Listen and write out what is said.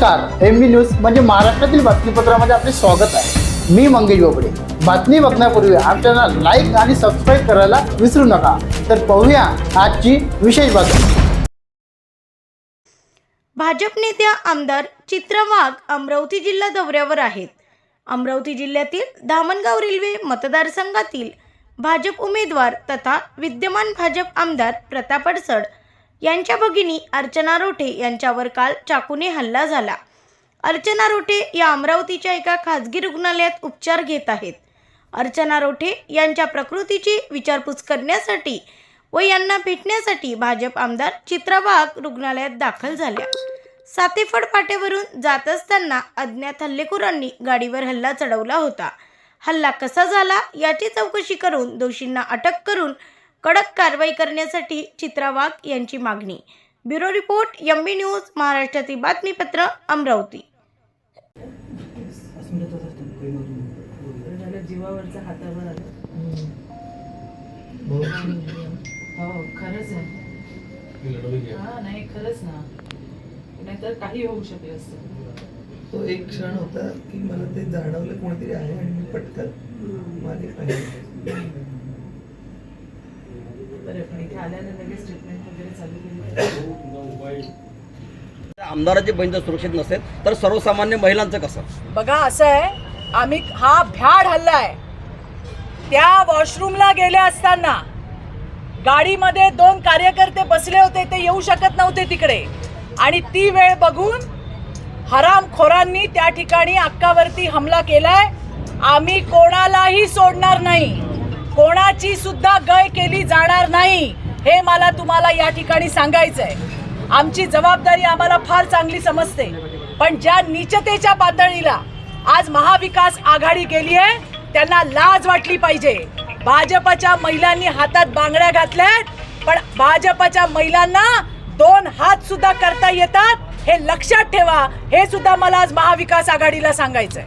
नमस्कार M B news म्हणजे महाराष्ट्रातील बातमीपत्रामध्ये आपले स्वागत आहे. मी मंगेश बोबडे. बातमी बघण्यापूर्वी आमच्या लाईक आणि सबस्क्राईब करायला विसरू नका. तर पाहूया आजची विशेष बातमी. भाजप नेत्या आमदार चित्रा वाघ अमरावती जिल्हा दौऱ्यावर आहेत. अमरावती जिल्ह्यातील धामणगाव रेल्वे मतदारसंघातील भाजप उमेदवार तथा विद्यमान भाजप आमदार प्रताप अडसड यांच्या भगिनी अर्चना रोठे यांच्यावर काल चाकूने हल्ला झाला. अर्चना रोठे या अमरावतीच्या एका खाजगी रुग्णालयात उपचार घेत आहेत. अर्चना रोठे यांच्या प्रकृतीची विचारपूस करण्यासाठी व यांना भेटण्यासाठी भाजप आमदार चित्रा रुग्णालयात दाखल झाल्या. सातेफड पाट्यावरून जात असताना अज्ञात हल्लेखोरांनी गाडीवर हल्ला चढवला होता. हल्ला कसा झाला याची चौकशी करून दोषींना अटक करून कडक कारवाई करण्यासाठी चित्रा वाघ यांची मागणी. Bureau report M B news महाराष्ट्रातील बातमीपत्र अमरावती. जीवावरचं हातावर आलं हो खरंच आहे हा नाही खरंच ना नाहीतर काही होऊ शकलं असतं तो एक क्षण होता की मला ते जाणवलं कोणीतरी आहे आणि मी पटकन मागे पाहिजे आल्यानं लगेच ट्रीटमेंट वगैरे चालू केली. आमदाराची बहीण जर सुरक्षित नसेल तर सर्वसामान्य महिलांचं कसं? बघा असं आहे आम्ही हा भ्याड हल्ला आहे. त्या वॉशरूमला गेले असताना गाडीमध्ये दोन कार्यकर्ते बसले होते ते येऊ शकत नव्हते तिकडे. आणि ती वेळ बघून हरामखोरांनी त्या ठिकाणी अक्कावरती हमला केलाय. आम्ही कोणालाही सोडणार नाही. कोणाची सुद्धा गय केली जाणार नाही. हे मला तुम्हाला या ठिकाणी सांगायचं आहे आमची जबाबदारी आम्हाला फार चांगली समजते. पण ज्या नीचतेच्या पातळीला आज महाविकास आघाडी गेली आहे त्यांना लाज वाटली पाहिजे. भाजपच्या महिलांनी हातात बांगड्या घातल्यात पण भाजपच्या महिलांना दोन हात सुद्धा करता येतात हे लक्षात ठेवा. हे सुद्धा मला आज महाविकास आघाडीला सांगायचंय.